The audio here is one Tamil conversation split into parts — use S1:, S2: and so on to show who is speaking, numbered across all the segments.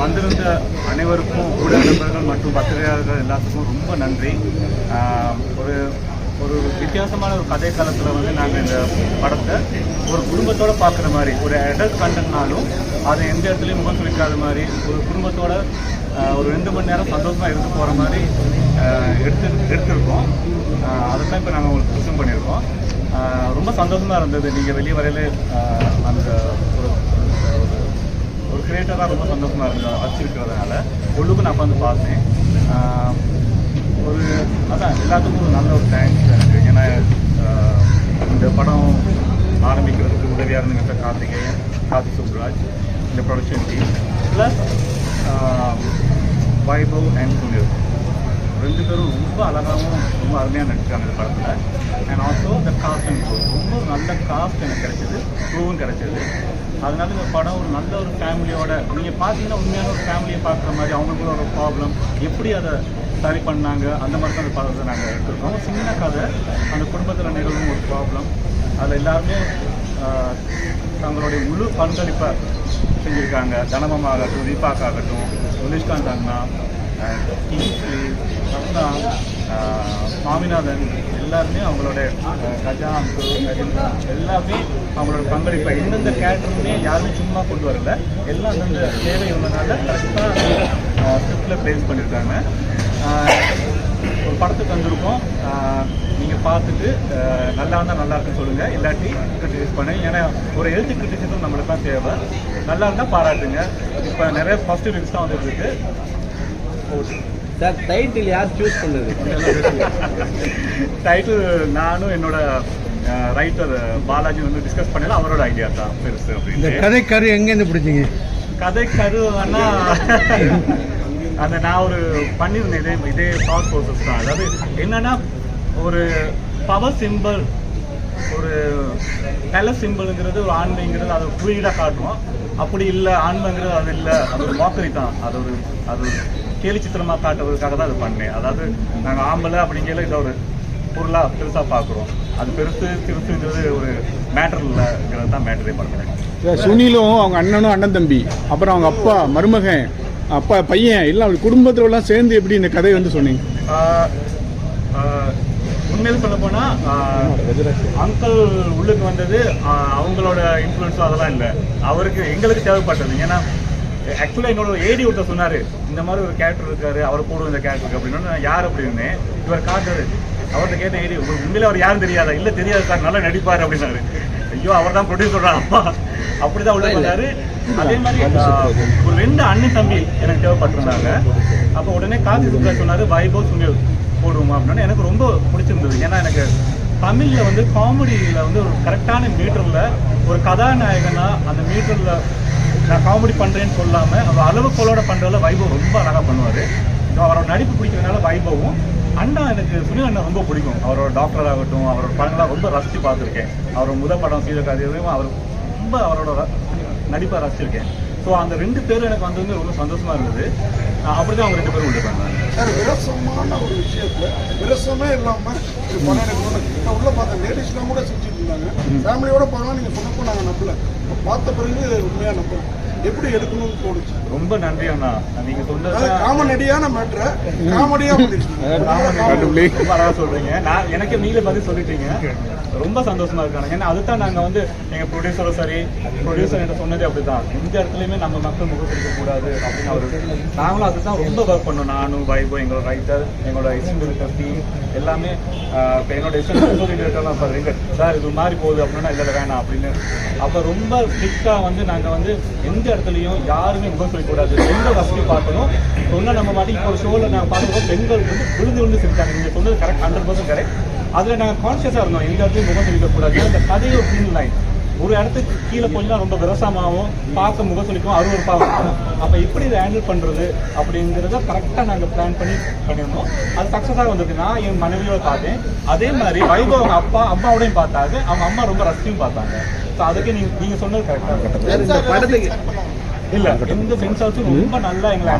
S1: வந்திருந்த அனைவருக்கும் ஊடக நண்பர்கள் மற்றும் பத்திரிகையாளர்கள் எல்லாத்துக்கும் ரொம்ப நன்றி. ஒரு ஒரு வித்தியாசமான ஒரு கதை காலத்தில் வந்து நாங்கள் இந்த படத்தை ஒரு குடும்பத்தோடு பார்க்குற மாதிரி ஒரு அடல்ட் கண்டென்ட்னாலும் அதை எந்த இடத்துலையும் முகம் சுளிக்காத மாதிரி ஒரு குடும்பத்தோட ஒரு ரெண்டு மணி நேரம் சந்தோஷமாக இருந்து போகிற மாதிரி எடுத்து எடுத்திருக்கோம். அதை தான் இப்போ நாங்கள் உங்களுக்கு ப்ரெசென்ட் பண்ணியிருக்கோம். ரொம்ப சந்தோஷமாக இருந்தது. நீங்கள் வெளியே வரையில் அந்த கிரியேட்டராக ரொம்ப சந்தோஷமாக இருந்தது வச்சுருக்கிறதுனால ஒழுங்கு நான் உட்காந்து பார்த்தேன். ஒரு அதான் எல்லாத்துக்கும் ஒரு நல்ல ஒரு தேங்க்ஸ் எனக்கு. ஏன்னா இந்த படம் ஆரம்பிக்கிறதுக்கு உதவியாக இருந்த கார்த்திகேயன் கார்த்தி சுப்ராஜ் இந்த production team plus Vaibhav and Sunil. ரெண்டு பேரும் ரொம்ப அழகாகவும் ரொம்ப அருமையாக நடிச்சாங்க இந்த படத்தில். And also the cast and ரொம்ப நல்ல காஸ்ட் எனக்கு கிடைச்சது. ப்ரூவும் கிடைச்சது. அதனால இந்த படம் ஒரு நல்ல ஒரு ஃபேமிலியோட நீங்கள் பார்த்தீங்கன்னா உண்மையான ஒரு ஃபேமிலியை பார்க்குற மாதிரி அவங்களுக்குள்ள ஒரு ப்ராப்ளம் எப்படி அதை சரி பண்ணாங்க? அந்த மாதிரி தான் அந்த படத்தை நாங்கள் எடுத்துருக்கோம். சின்ன கதை. அந்த குடும்பத்தில் நிகழும் ஒரு ப்ராப்ளம் அதில் எல்லாருமே தங்களுடைய முழு பங்களிப்பை செஞ்சுருக்காங்க. தனமமாகட்டும் தீபாக் ஆகட்டும் நிஷ்காந்த் அண்ணா கீர்த்தி ரத்னா ஆஹ், சுவாமிநாதன் எல்லாருமே அவங்களோட கஜா எல்லாமே அவங்களோட பங்களிப்பை எந்தெந்த கேரக்டருமே யாருமே சும்மா கொண்டு வரல. எல்லாம் அந்தந்த தேவை உள்ளனால கரெக்டாக ஸ்கிரிப்டில் ப்ளேஸ் பண்ணியிருக்காங்க ஒரு படத்துக்கு வந்திருக்கோம். நீங்கள் பார்த்துட்டு நல்லா இருந்தால் நல்லா இருக்குன்னு சொல்லுங்கள் இல்லாட்டி கிரிட்டிசைஸ் பண்ணுங்க ஏன்னா ஒரு எழுத்து கிரிட்டிசிசம் நம்மளுக்கு தான் தேவை. நல்லா இருந்தால் பாராட்டுங்க. இப்போ நிறைய பாசிட்டிவ் ரிவ்யூஸ் தான் வந்துட்டு இருக்கு.
S2: சார் டைட்டில் யார் சூஸ் பண்ணது?
S1: டைட்டில் நானும் என்னோட ரைட்டர் பாலாஜி வந்து டிஸ்கஸ் பண்ணல. அவரோட ஐடியா தான் பெருசு
S3: இந்த
S1: அப்படின்னு
S3: கதை கரு எங்கேருந்து பிடிச்சிங்க?
S1: கதை கருவன்னா அந்த நான் ஒரு பண்ணியிருந்தேன். இதே இதே தாட் ப்ரோசஸ் தான். அதாவது என்னன்னா ஒரு பவர் சிம்பிள் ஒரு நல்ல சிம்பிள்ங்கிறது ஒரு ஆண்மைங்கிறது அது குறியீடாக காட்டுவோம் அப்படி இல்லை ஆண்மைங்கிறது அது இல்லை. அது ஒரு வாக்கரி தான். அது ஒரு அது ஒரு கேலி சித்திரமாக காட்டுறதுக்காக தான் அது பண்ணேன். அதாவது நாங்கள் ஆம்பளை அப்படிங்கிற இதை ஒரு பொருளாக பெருசாக பார்க்குறோம் அது பெருசு சிறுசுங்கிறது ஒரு மேட்டர் இல்லைங்கிறது தான் மேட்டரே பண்ணுறேன்
S4: சுனிலும் அவங்க அண்ணனும் அண்ணன் தம்பி அப்புறம் அவங்க அப்பா மருமகன் அப்பா பையன் எல்லாம் அப்படி குடும்பத்துல எல்லாம் சேர்ந்து எப்படி இந்த கதையை வந்து சொன்னீங்க?
S1: உண்மையில சொல்ல போனா அங்கிள் உள்ளுக்கு வந்தது அவங்களோட இன்ஃப்ளூயன்ஸோ அதெல்லாம் இல்லை. அவருக்கு எங்களுக்கு தேவைப்பட்டது. ஏன்னா ஆக்சுவலாக என்னோட ஏடி ஒருத்தர் சொன்னாரு இந்த மாதிரி ஒரு கேரக்டர் இருக்காரு அவர் போடுவோம் இந்த கேரக்டருக்கு அப்படின்னு நான் யார் அப்படின்னு இவர் காட்டுறாரு. அவர்கிட்ட கேட்ட ஏடி உண்மையில அவர் யாரும் தெரியாதா? இல்ல தெரியாது சார் நல்லா நடிப்பாரு அப்படின்னாரு. ஐயோ அவர் தான் ப்ரொடியூசர் அப்பா. அப்படிதான் உள்ள வந்தாரு. அதே மாதிரி ஒரு ரெண்டு அண்ணன் தம்பி எனக்கு தேவைப்பட்டிருந்தாங்க. அப்போ உடனே காசி சுப்ரா சொன்னாரு வைபவ் சுனில் போடுவோமா? அப்படின்னா எனக்கு ரொம்ப பிடிச்சிருந்தது. ஏன்னா எனக்கு தமிழ்ல வந்து காமெடியில வந்து ஒரு கரெக்டான மீட்டர்ல ஒரு கதாநாயகனா அந்த மீட்டர்ல நான் காமெடி பண்ணுறேன்னு சொல்லாமல் அவர் அளவுக்கோலோட பண்ணுறதுல வைபவ் ரொம்ப அழகாக பண்ணுவார். அவரோட நடிப்பு பிடிக்கிறதுனால வைபவும் அண்ணா எனக்கு சுனில் அண்ணா ரொம்ப பிடிக்கும். அவரோட டாக்டர் ஆகட்டும் அவரோட படங்களாக ரொம்ப ரசித்து பார்த்துருக்கேன். அவரோட முதல் படம் சீதக்காதியும் அவர் ரொம்ப அவரோட நடிப்பை ரசிச்சிருக்கேன். ஸோ அந்த ரெண்டு பேரும் எனக்கு வந்தது ரொம்ப சந்தோஷமா இருந்தது. அப்படி தான் அவங்க ரெண்டு பேரும் உண்டு பண்ணாங்க
S5: சார் விரசமான ஒரு விஷயத்தில் விரசமே இல்லாமல் உள்ள பார்த்த லேடிஸ்லாம் கூட சுற்றி இருந்தாங்க ஃபேமிலியோட நீங்க சொன்னப்போ நாங்க நம்பல. பார்த்த பிறகு உண்மையா நம்புறோம் எப்படி எடுக்கணும்னு தோணுச்சு.
S1: ரொம்ப நன்றி அண்ணா. நீங்க சொன்னது
S5: காமெடியான மேட்ரை காமெடியா
S1: சொல்றீங்க. நான் எனக்கு நீங்களே பதில் சொல்லிட்டீங்க. ரொம்ப சந்தோஷமா இருக்காங்க. ஏன்னா அதுதான் நாங்க வந்து எங்க ப்ரொடியூசரும் சரி ப்ரொடியூசர் என்கிட்ட சொன்னதே அப்படிதான். எந்த இடத்துலயுமே நம்ம மக்கள் முகம் கொடுக்க கூடாது அப்படின்னு அவரு நாங்களும் அதுதான் ரொம்ப ஒர்க் பண்ணோம். நானும் வைபோ எங்களோட ரைட்டர் எங்களோட இசைஞர் டீம் எல்லாமே என்னோட இசைஞர் வெங்கட் சார் இது மாறி போகுது அப்படின்னா இல்லை வேணாம் அப்படின்னு. அப்போ ரொம்ப ஸ்ட்ரிக்டாக வந்து நாங்கள் வந்து எந்த இடத்துலையும் யாருமே முகம் சொல்லக்கூடாது பெண்கள் வசதி பார்க்கணும். சொன்னால் நம்ம மாட்டி இப்போ ஒரு ஷோவில் நாங்கள் பார்க்கும்போது பெண்கள் வந்து விழுந்து விழுந்து செஞ்சாங்க நீங்கள் சொன்னது கரெக்ட் ஹண்ட்ரட் பர்சன்ட் கரெக்ட் அதில் நாங்கள் கான்ஷியஸாக இருந்தோம். எந்த இடத்துலையும் முகம் சொல்லிக்க கூடாது ஏன்னா கதையை ஒரு ஃபீல் லைன் ஒரு இடத்துக்கு கீழே போனா ரொம்ப விரசமாகவும் பார்க்க முகம் அருவறுப்பாகவும் இருக்கும். அப்ப எப்படி இதை ஹேண்டில் பண்றது அப்படிங்கிறத கரெக்டா நாங்க பிளான் பண்ணி பண்ணியிருந்தோம். அது சக்சஸாக வந்திருக்கு. நான் என் மனைவியோட பார்த்தேன். அதே மாதிரி வைபவ் அவங்க அப்பா அம்மாவோடையும் பார்த்தாங்க. அவங்க அம்மா ரொம்ப ரசியும் பார்த்தாங்க. ஸோ அதுக்கு நீங்க நீங்க சொன்னது கரெக்டாக இல்ல எந்த சென்சார்ஸும் ரொம்ப நல்லா எங்களை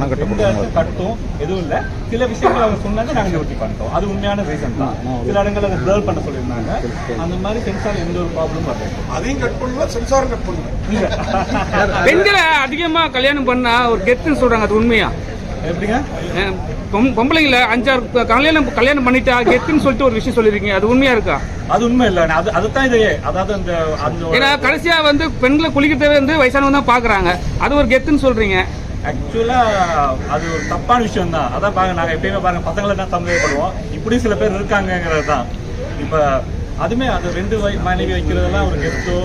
S1: கட்டும் எதுவும் இல்ல. சில விஷயங்கள் அவங்க சொன்னாங்க நாங்க நிவர்த்தி பண்ணிட்டோம் அது உண்மையான ரீசன் தான். சில இடங்கள் அதை பிளர் பண்ண சொல்லியிருந்தாங்க. அந்த மாதிரி சென்சார் எந்த ஒரு ப்ராப்ளமும் வரல.
S5: அதையும் கட் பண்ணல சென்சாரும் கட் பண்ணல.
S1: இல்ல.
S3: பெண்களை அதிகமா கல்யாணம் பண்ணா ஒரு கெத்துன்னு சொல்றாங்க அது உண்மையா?
S1: எப்படிங்க?
S3: பொம்பளைங்கள அஞ்சாறு கல்யாணம் கல்யாணம் பண்ணிட்டா கெத்துன்னு சொல்லிட்டு ஒரு விஷயம் சொல்லிருக்கீங்க. அது உண்மையா இருக்கா?
S1: அது உண்மை இல்ல. அது அதுதான் இது. அதாவது அந்த
S3: ஏன்னா கடைசியா வந்து பெண்களை குளிக்கிறதே வந்து வயசானவங்க தான் பாக்குறாங்க. அது ஒரு கெத்துன்னு சொல்றீங்க.
S1: ஆக்சுவலா அது ஒரு தப்பான விஷயம் தான் அதான் பாருங்க நாங்க எப்பயுமே பாருங்க பசங்களை தான் சந்தேகப்படுவோம். இப்படி சில பேர் இருக்காங்கங்கிறது தான் இப்ப அதுமே அது ரெண்டு மனைவி வைக்கிறதெல்லாம் ஒரு கெஸ்டோ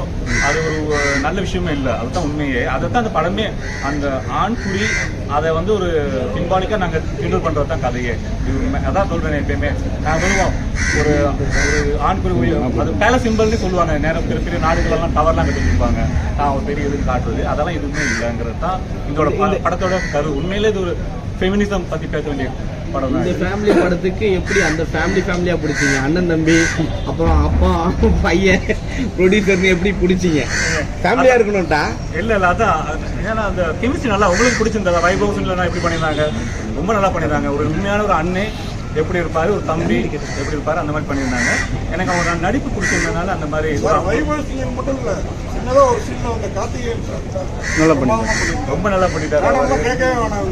S1: அது ஒரு நல்ல விஷயமே இல்லை. அதுதான் உண்மையே. அதை தான் அந்த படமே அந்த ஆண் குறி அதை வந்து ஒரு சிம்பாலிக்காக நாங்கள் கிண்டல் பண்ணுறது தான் கதையே அதான் சொல்கிறேன் எப்பயுமே. நான் சொல்லுவோம் ஒரு ஒரு ஆண் குறி அது பேல சிம்பிள்னு சொல்லுவாங்க. நேரம் பெரிய பெரிய நாடுகளெல்லாம் டவர்லாம் கட்டி வச்சிருப்பாங்க நான் ஒரு பெரிய இதுன்னு காட்டுறது. அதெல்லாம் எதுவுமே இல்லைங்கிறது தான் இதோட படத்தோட கரு. உண்மையிலே இது ஒரு ஃபெமினிசம் பற்றி பேச வேண்டிய படம்
S2: இந்த ஃபேமிலி படத்துக்கு எப்படி அந்த ஃபேமிலி ஃபேமிலியா பிடிச்சீங்க? அண்ணன் தம்பி அப்புறம் அப்பா பையன் ப்ரொடியூசர்னு எப்படி பிடிச்சீங்க? ஃபேமிலியா இருக்கணும்டா.
S1: இல்ல இல்ல அதான். அது- ஏன்னா அந்த கெமிஸ்ட்ரி நல்லா உங்களுக்கு பிடிச்சிருந்தா வைபவ் சிங்லாம் எப்படி பண்ணியிருந்தாங்க? ரொம்ப நல்லா பண்ணியிருந்தாங்க. ஒரு உண்மையான ஒரு அண்ணே எப்படி இருப்பாரு ஒரு தம்பி எப்படி இருப்பாரு அந்த மாதிரி பண்ணியிருந்தாங்க. எனக்கு அவங்க நடிப்பு பிடிச்சிருந்ததுனால அந்த மாதிரி
S5: மட்டும் இல்ல. சின்னதா ஒரு சீன்ல வந்த கார்த்திகேயன் சார். சார்
S4: நல்லா
S5: பண்ணிருக்காரு.
S1: ரொம்ப நல்லா பண்ணிட்டாரு
S5: படம். கேட்கவே வேணாம்.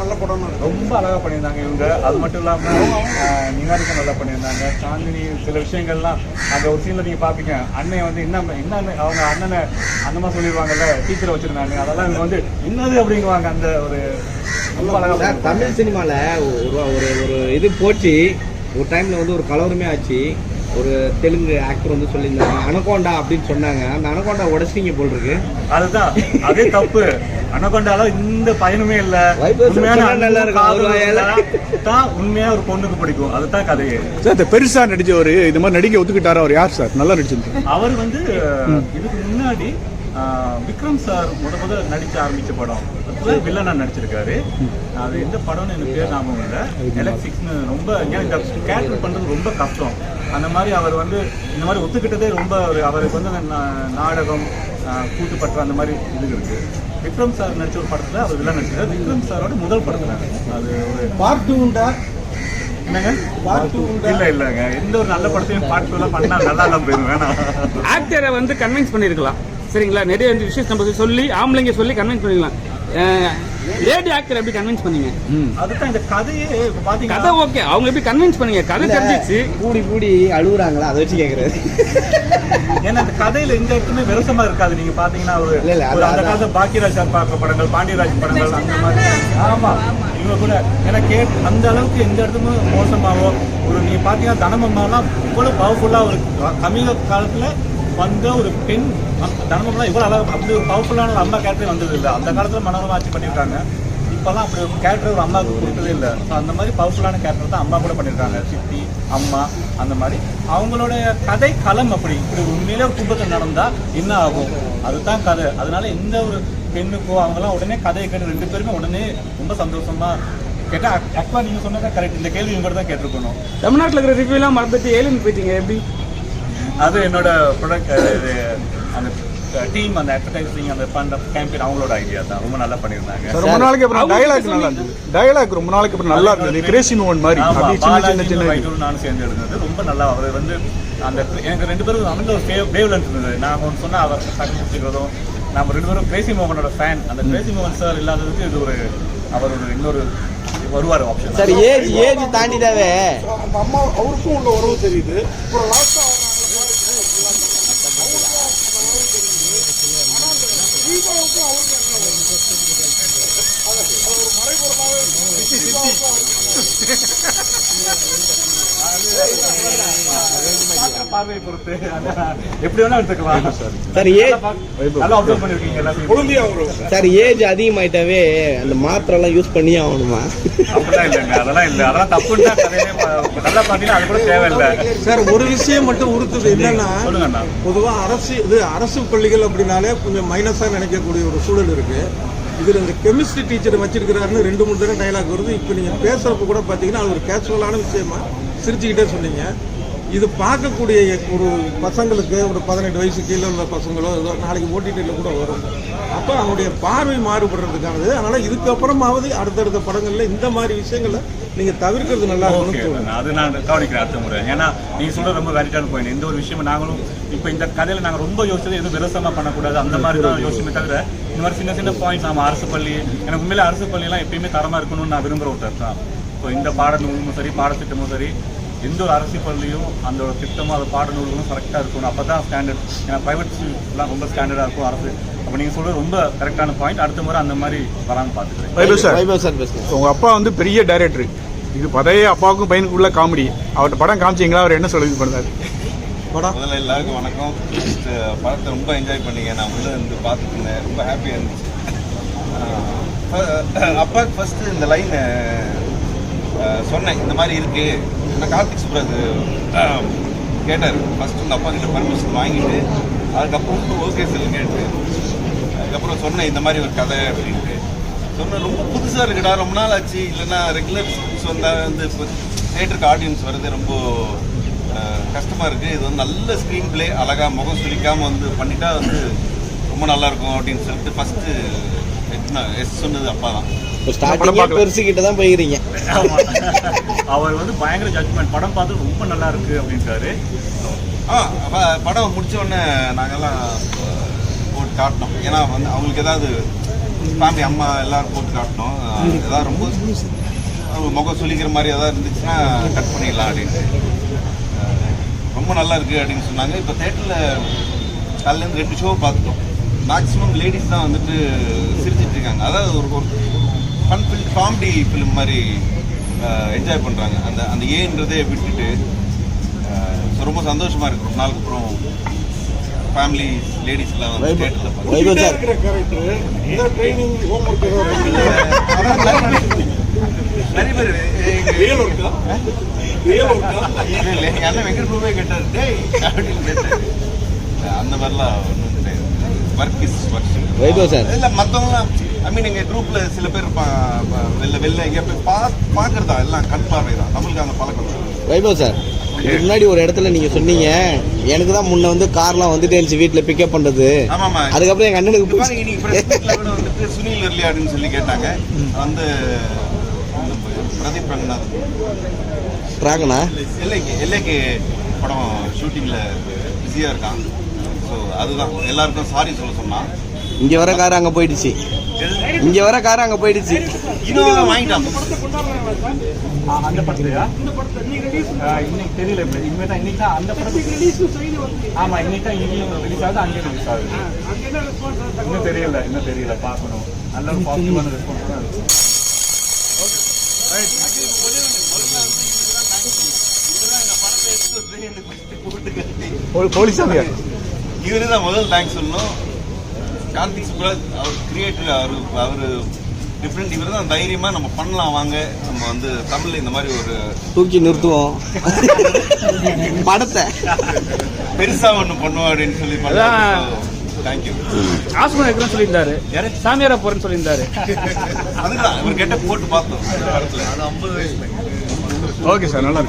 S5: நல்ல படம்
S1: ரொம்ப அழகா பண்ணியிருந்தாங்க இவங்க. அது மட்டும் இல்லாம நிகாரிக்கும் நல்லா பண்ணியிருந்தாங்க. சாந்தினி சில விஷயங்கள்லாம் அந்த ஒரு சீன்ல நீங்க பாப்பீங்க. அண்ணன் வந்து என்ன என்ன அவங்க அண்ணனை அந்த மாதிரி சொல்லிடுவாங்கல்ல டீச்சரை வச்சிருந்தாங்க. அதெல்லாம் இவங்க வந்து என்னது அப்படிங்குவாங்க அந்த ஒரு ரொம்ப அழகா
S2: சார்
S1: பண்ணியிருந்தாங்க.
S2: தமிழ் சினிமால ஒரு ஒரு ஒரு இது போச்சு. ஒரு டைம்ல வந்து ஒரு கலவரமே ஆச்சு. ஒரு தெலுங்கு ஆக்டர் வந்து சொல்லியிருந்தாங்க. அனகோண்டா அப்படின்னு சொன்னாங்க. அந்த அனகோண்டா உடச்சிங்க போல் இருக்கு
S1: அதுதான். அதே தப்பு. அனகொண்டால இந்த பயனுமே இல்ல. உண்மையான
S2: நல்லா இருக்கும்,
S1: தான் உண்மையா ஒரு பொண்ணுக்கு பிடிக்கும். அதுதான் கதையே.
S4: சார் இந்த பெருசா நடிச்சவர் இது மாதிரி நடிக்க ஒத்துக்கிட்டாரு அவர் யார் சார்? நல்லா நடிச்சிருந்தாரு.
S1: அவர் வந்து இதுக்கு முன்னாடி ஆஹ், விக்ரம் சார் முத முத நடிச்சு ஆரம்பிச்ச படம். வில்லனா நடிச்சிருக்காரு. அது எந்த படம்னு எனக்கு பேர் ஞாபகம் இல்லை. எலக்ட்ரிக்ஸ்னு ரொம்ப இந்த கேரக்டர் பண்றது ரொம்ப கஷ்டம். அந்த மாதிரி அவர் வந்து இந்த மாதிரி ஒத்துக்கிட்டதே ரொம்ப அவருக்கு வந்து அந்த நாடகம் ஆஹ், கூட்டுப்பற்று அந்த மாதிரி இது இருக்கு. விக்ரம் சார் நடிச்ச ஒரு படத்துல அவர் வில்லன் நடிச்சிருக்காரு. விக்ரம் சாரோட முதல் படத்துல அது ஒரு
S5: பார்ட் டூ உண்டா
S1: எந்த ஒரு நல்ல படத்தையும் பாட்டு எல்லாம் பண்ணா நல்லா
S3: ஆக்டரை வந்து கன்வின்ஸ் பண்ணிருக்கலாம் சரிங்களா? நிறைய வந்து விஷயம் நம்ம சொல்லி ஆம்பளைங்க சொல்லி கன்வின்ஸ் பண்ணிக்கலாம். லேடி ஆக்டர் எப்படி கன்வின்ஸ் பண்ணீங்க?
S1: அதுதான் இந்த கதையே இப்ப
S3: கதை ஓகே அவங்க எப்படி கன்வின்ஸ் பண்ணீங்க? கதை தெரிஞ்சிச்சு.
S2: கூடி கூடி அழுகுறாங்களா? அதை வச்சு கேக்குறது.
S1: ஏன்னா அந்த கதையில எந்த இடத்துமே விரசமா இருக்காது. நீங்க பாத்தீங்கன்னா ஒரு அந்த. காலத்துல பாக்கியராஜ் சார் பார்க்க படங்கள் பாண்டியராஜ் படங்கள் அந்த மாதிரி. ஆமா. இவங்க கூட. ஏன்னா கே அந்த அளவுக்கு எந்த இடத்துமே மோசமாவோ ஒரு நீங்க பாத்தீங்கன்னா தனமம்மாலாம் இவ்வளவு பவர்ஃபுல்லா ஒரு சமீப காலத்துல வந்த ஒரு பெண் தனமம்லாம் இவ்வளோ அழகா அப்படி ஒரு பவர்ஃபுல்லான ஒரு அம்மா கேரக்டர் வந்தது இல்லை. அந்த காலத்தில் மனோரமா ஆட்சி பண்ணியிருக்காங்க. இப்போல்லாம் அப்படி ஒரு கேரக்டர் ஒரு அம்மாவுக்கு கொடுத்ததே இல்லை. ஸோ அந்த மாதிரி பவர்ஃபுல்லான கேரக்டர் தான் அம்மா கூட பண்ணியிருக்காங்க. சித்தி அம்மா அந்த மாதிரி. அவங்களோட கதை களம் அப்படி. இப்படி உண்மையிலே ஒரு குடும்பத்தில் நடந்தால் என்ன ஆகும்? அதுதான் கதை. அதனால எந்த ஒரு பெண்ணுக்கோ அவங்களாம் உடனே கதையை கேட்டு ரெண்டு பேருமே உடனே ரொம்ப சந்தோஷமாக கேட்டால் ஆக்சுவலாக நீங்கள் சொன்னதான் கரெக்ட் இந்த கேள்வி இவங்க தான் கேட்டிருக்கணும்.
S3: தமிழ்நாட்டில் இருக்கிற ரிவ்யூலாம் மறந்துட்டு ஏழுன்னு போயிட்டீங்க. எப்படி?
S1: அது என்னோட ப்ரொடக்ட் அந்த டீம் அந்த அட்வர்டைசிங் அந்த பண்ற கேம்பெயின் அவங்களோட ஐடியா தான். ரொம்ப நல்லா பண்ணியிருந்தாங்க.
S4: சார் ரொம்ப நாளைக்கு அப்புறம்
S3: அவங்க
S4: டயலாக் நல்லா இருந்தது. டயலாக் ரொம்ப நாளைக்கு அப்புறம் நல்லா இருந்தது. கிரேசி மூவன் மாதிரி. சின்ன சின்ன இது.
S1: நானும் சேர்ந்து எழுதுனது ரொம்ப நல்லா. அவர் வந்து அந்த எனக்கு ரெண்டு பேரும் அந்த ஒரு வேவ் இருந்தது. நான் ஒன்று சொன்னா அவர் டக்கு முடிச்சுக்கிறதும் நம்ம ரெண்டு பேரும் கிரேசி மோகனோட ஃபேன் அந்த கிரேசி மோகன் சார் இல்லாததுக்கு இது ஒரு அவர் ஒரு இன்னொரு வருவார் ஆப்ஷன்
S2: சார் ஏஜ் ஏஜ் தாண்டிட்டாவே.
S5: அந்த அம்மா அவருக்கும் உள்ள உறவு தெரியுது. அப்புறம் லாஸ்டா
S1: பார்வையை பொறுத்து எப்படி வேணா எடுத்துக்கலாம்
S2: சார் ஏஜ்
S1: நல்லா அப்சர்வ் பண்ணிருக்கீங்க
S2: சார் ஏஜ் அதிகமாயிட்டாவே அந்த மாத்திரை எல்லாம் யூஸ் பண்ணியே ஆகணுமா?
S1: அப்படிலாம் இல்லைங்க அதெல்லாம் இல்லை. அதெல்லாம் தப்புன்னா கதையே ப- நல்லா பார்த்தீங்கன்னா அது கூட தேவையில்லை.
S6: சார் ஒரு விஷயம் மட்டும் உறுத்துது. என்னன்னா
S1: சொல்லுங்க அண்ணா
S6: பொதுவா அரசு இது அரசு பள்ளிகள் அப்படின்னாலே கொஞ்சம் மைனஸா நினைக்கக்கூடிய ஒரு சூழல் இருக்கு. இதுல இந்த கெமிஸ்ட்ரி டீச்சர் வச்சிருக்கிறாருன்னு ரெண்டு மூணு தடவை டைலாக் வருது. இப்போ நீங்க பேசுறப்ப கூட பாத்தீங்கன்னா அது ஒரு கேஷுவலான விஷயமா சிரிச்சுக்கிட்டே சொன்னீங்க. இது பார்க்கக்கூடிய ஒரு பசங்களுக்கு ஒரு பதினெட்டு வயசு கீழே உள்ள பசங்களோ ஏதோ நாளைக்கு ஓடிடியில் கூட வரும். அப்போ அவனுடைய பார்வை மாறுபடுறதுக்கானது. அதனால் இதுக்கப்புறமாவது அடுத்தடுத்த படங்களில் இந்த மாதிரி விஷயங்களை நீங்கள் தவிர்க்கிறது நல்லா தோணுது.
S1: அது நான் கவனிக்கிறேன் அடுத்த முறை. ஏன்னா நீங்க சொல்றது ரொம்ப வேலிட்டான பாயிண்ட் எந்த ஒரு விஷயமும் நாங்களும் இப்போ இந்த கதையில நாங்க ரொம்ப யோசிச்சது எதுவும் விரசமா பண்ணக்கூடாது. அந்த மாதிரி தான் யோசிச்சுமே தவிர இந்த மாதிரி சின்ன சின்ன பாயிண்ட்ஸ் நாம அரசு பள்ளி எனக்கு உண்மையிலே அரசு பள்ளியெல்லாம் எப்பயுமே தரமா இருக்கணும்னு நான் விரும்புற ஒருத்தர் தான். இப்போ இந்த பாடநூலும் சரி பாடத்திட்டமும் சரி எந்த ஒரு அரசு பள்ளியும் அந்த ஒரு திட்டமும் அது பாடநூல்களும் கரெக்டாக இருக்கணும். அப்போ தான் ஸ்டாண்டர்ட் ஏன்னா ப்ரைவேட் ஸ்கூல்லாம் ரொம்ப ஸ்டாண்டர்டாக இருக்கும் அரசு. அப்போ நீங்கள் சொல்றது ரொம்ப கரெக்டான பாயிண்ட் அடுத்த முறை அந்த மாதிரி வராமல் பார்த்துக்கிறேன்.
S4: வைபவ் சார்
S2: வைபவ் சார் பேசுங்க
S4: உங்க அப்பா வந்து பெரிய டைரக்டர் இது பதைய அப்பாவுக்கும் பையனுக்குள்ள காமெடி அவர்கிட்ட படம் காமிச்சீங்களா? அவர் என்ன சொல்ல இது பண்ணாரு?
S6: படம்?
S7: முதல்ல எல்லாருக்கும் வணக்கம். படத்தை ரொம்ப என்ஜாய் பண்ணீங்க. நான் உள்ள இருந்து பார்த்துட்டு இருந்தேன். ரொம்ப ஹாப்பியாக இருந்துச்சு. அப்பாவுக்கு ஃபர்ஸ்ட் இந்த லைன் சொன்னேன் இந்த மாதிரி இருக்கு. நான் கார்த்திக் சுப்ராஜ் கேட்டார். ஃபர்ஸ்ட் உங்கள் அப்பா கிட்ட பர்மிஷன் வாங்கிட்டு அதுக்கப்புறம் ஓகே சார் கேட்டு அதுக்கப்புறம் சொன்னேன் இந்த மாதிரி ஒரு கதை அப்படின்ட்டு. சொன்னேன் ரொம்ப புதுசாக இருக்குடா ரொம்ப நாள் ஆச்சு. இல்லைன்னா ரெகுலர் வந்தால் வந்து இப்போ தேட்டருக்கு ஆடியன்ஸ் வருது ரொம்ப அஹ், கஷ்டமா இருக்கு. இது வந்து நல்ல ஸ்க்ரீன் பிளே அழகா முகம் சுளிக்காம வந்து பண்ணிட்டா வந்து ரொம்ப நல்லா இருக்கும் அப்படின்னு சொல்லிட்டு ஃபர்ஸ்ட் எஸ் சொன்னது அப்பா தான்
S2: இப்போ ஸ்டார்டிங்கே பெருசு கிட்ட தான் போயிருக்கீங்க.
S1: அவர் வந்து பயங்கர ஜட்மெண்ட் படம் பார்த்து ரொம்ப நல்லா இருக்கு அப்படின்ட்டாரு.
S7: ஆ படம் முடிச்ச உடனே நாங்கெல்லாம் போட்டு காட்டினோம் ஏன்னா வந்து அவங்களுக்கு ஏதாவது ஃபேமிலி அம்மா எல்லாரும் போட்டு காட்டினோம் ஏதாவது ரொம்ப முகம் சொல்லிக்கிற மாதிரி ஏதாவது இருந்துச்சுன்னா கட் பண்ணிடலாம் அப்படின்ட்டு. ரொம்ப நல்லா இருக்கு அப்படின்னு சொன்னாங்க. இப்போ தேட்டரில் காலையிலேருந்து ரெண்டு ஷோ பார்த்துட்டோம். மேக்ஸிமம் லேடிஸ் தான் வந்துட்டு சிரிச்சிட்டு இருக்காங்க. அதாவது ஒரு ஒரு ஃபன் ஃபில் காமெடி ஃபிலிம் மாதிரி என்ஜாய் பண்ணுறாங்க அந்த அந்த ஏன்றதே விட்டுட்டு ரொம்ப சந்தோஷமா இருக்கு. ரொம்ப நாளுக்கு அப்புறம் ஃபேமிலி லேடிஸ் எல்லாம் வந்து தேட்டரில்
S5: இருக்கிற கேரக்டர் இந்த ட்ரைனிங் ஹோம் ஒர்க் ஏதாவது
S7: நிறைய பேர்
S5: ரியல் ஒர்க்கா ரியல் ஒர்க்கா
S7: இல்லை இல்லை எங்கள் அண்ணன் வெங்கட் பிரபுவே கேட்டார். டேய் அப்படின்னு கேட்டார். அந்த மாதிரிலாம் ஒன்றும் work is work
S2: Vaibhav sir.
S7: இல்லை மற்றவங்களாம் ஐ மீன் எங்கள் குரூப்பில் சில பேர் வெளில வெளில எங்கேயா போய் பா பார்க்குறதா எல்லாம் கண் பார்வை தான் நம்மளுக்கு அந்த பழக்கம்.
S2: வைபவ் சார் முன்னாடி ஒரு இடத்துல நீங்க சொன்னீங்க எனக்கு தான் முன்ன வந்து கார்லாம் வந்துட்டே இருந்துச்சு வீட்டில் பிக்கப் பண்றது. அதுக்கப்புறம் எங்க அண்ணனுக்கு
S7: சுனில் வரலையா அப்படின்னு சொல்லி கேட்டாங்க. வந்து பிரதீப் ரங்கநாதன்.
S2: ட்ராகனா
S7: எல்லைக்கு எல்லைக்கு படம் ஷூட்டிங்கில் பிஸியாக இருக்கான். ஸோ அதுதான். எல்லாருக்கும் சாரி சொல்ல சொன்னான்
S2: இங்க வர கார் அங்க போயிடுச்சு. இங்க வர கார் அங்க போயிடுச்சு.
S7: இன்னும் வாங்கிட்டான்.
S1: அந்த படத்துலயா? இன்னைக்கு தெரியல இப்ப. இனிமே தான் இன்னைக்கு தான் அந்த படம். ஆமா இன்னைக்கு தான் இங்கேயும் ரிலீஸ் ஆகுது அங்கேயும் ரிலீஸ் ஆகுது. இன்னும் தெரியல இன்னும் தெரியல. பார்க்கணும். நல்ல ஒரு பாசிட்டிவான ரெஸ்பான்ஸ் தான் இருக்கு
S4: போலீஸாங்க
S7: இவரு தான் முதல் தேங்க்ஸ் சொல்லணும். கார்த்திக் சுப்ராஜ் அவர் கிரியேட்டர் அவர் அவர் டிஃப்ரெண்ட் இவர் தான் தைரியமா நம்ம பண்ணலாம் வாங்க. நம்ம வந்து தமிழ்ல இந்த மாதிரி ஒரு
S2: தூக்கி நிறுத்துவோம். படத்தை.
S7: பெருசா ஒண்ணு பண்ணுவோம் அப்படின்னு சொல்லி. தேங்க்யூ
S3: ஆஸ்மா இருக்கிறேன்னு சொல்லியிருந்தாரு. சாமியாரா போறேன்னு சொல்லியிருந்தாரு.
S7: அதுதான் இவர் கெட்ட போட்டு பார்த்தோம். படத்துல. அது ஐம்பது வயசுல
S4: ஓகே சார் நல்லா